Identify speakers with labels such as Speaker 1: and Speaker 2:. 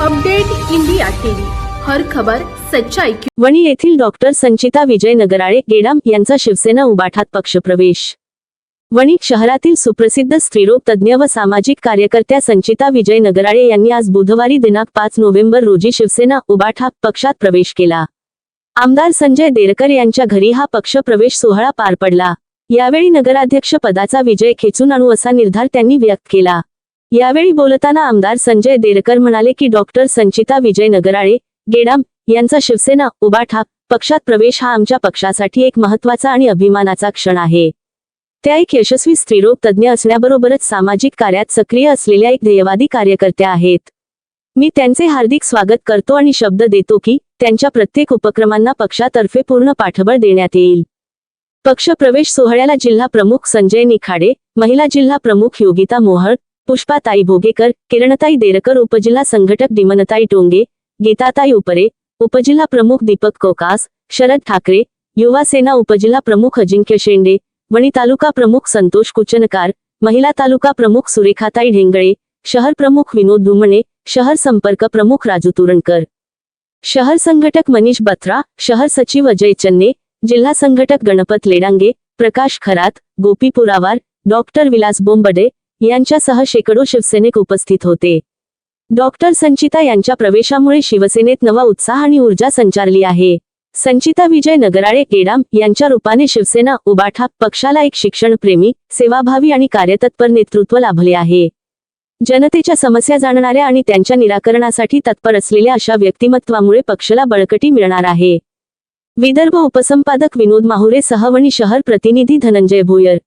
Speaker 1: Update India TV. हर खबर सच्चाई की
Speaker 2: वणी येथील डॉक्टर संचिता विजय नगराळे गेडाम यांचा शिवसेना उबाठात पक्षप्रवेश. वणी शहरातील सुप्रसिद्ध स्त्रीरोग तज्ज्ञ व सामाजिक कार्यकर्त्या संचिता विजय नगराळे यांनी आज बुधवारी दिनांक पाच नोव्हेंबर रोजी शिवसेना उबाठा पक्षात प्रवेश केला. आमदार संजय देरकर यांच्या घरी हा पक्ष प्रवेश सोहळा पार पडला. यावेळी नगराध्यक्ष पदाचा विजय खेचून आणू असा निर्धार त्यांनी व्यक्त केला. यावेळी बोलताना आमदार संजय देरकर म्हणाले की डॉक्टर संचिता विजय नगराळे गेडाम यांचा शिवसेना उबाठा पक्षात प्रवेश हा आमच्या पक्षासाठी एक महत्त्वाचा आणि अभिमानाचा क्षण आहे. त्या एक यशस्वी स्त्रीरोग तज्ज्ञ असण्याबरोबरच सामाजिक कार्यात सक्रिय असलेल्या एक ध्येयवादी कार्यकर्त्या आहेत. मी त्यांचे हार्दिक स्वागत करतो आणि शब्द देतो की त्यांच्या प्रत्येक उपक्रमांना पक्षातर्फे पूर्ण पाठबळ देण्यात येईल. पक्ष प्रवेश सोहळ्याला जिल्हा प्रमुख संजय निखाडे महिला जिल्हा प्रमुख योगिता मोहळ पुष्पाताई भोगेकर किरणताई देरकर उपजिल्हा संघटक दिमनताई टोंगे गीताताई उपरे उपजिल्हा प्रमुख दीपक कोकास शरद ठाकरे युवा सेना उपजिल्हा प्रमुख अजिंक्य शेंडे वणी तालुका प्रमुख संतोष कुचनकार महिला तालुका प्रमुख सुरेखाताई ढेंगळे शहर प्रमुख विनोद धुमणे शहर संपर्क प्रमुख राजू तुरणकर शहर संघटक मनीष बत्रा शहर सचिव अजय चन्ने जिल्हा संघटक गणपत लेडांगे प्रकाश खरात गोपी पुरावार डॉक्टर विलास बोंबडे यांच्यासह शेकडो शिवसैनिक उपस्थित होते. डॉक्टर संचिता यांच्या प्रवेशामुळे शिवसेनेत नवा उत्साह आणि ऊर्जा संचारली आहे. संचिता विजय नगराळे केडाम यांच्या रूपाने शिवसेना उबाठा पक्षाला एक शिक्षणप्रेमी सेवाभावी आणि कार्यतत्पर नेतृत्व लाभले आहे. जनतेच्या समस्या जाणणाऱ्या आणि त्यांच्या निराकरणासाठी तत्पर असलेल्या अशा व्यक्तिमत्वामुळे पक्षाला बळकटी मिळणार आहे. विदर्भ उपसंपादक विनोद माहुरे सहवणी शहर प्रतिनिधी धनंजय भोयर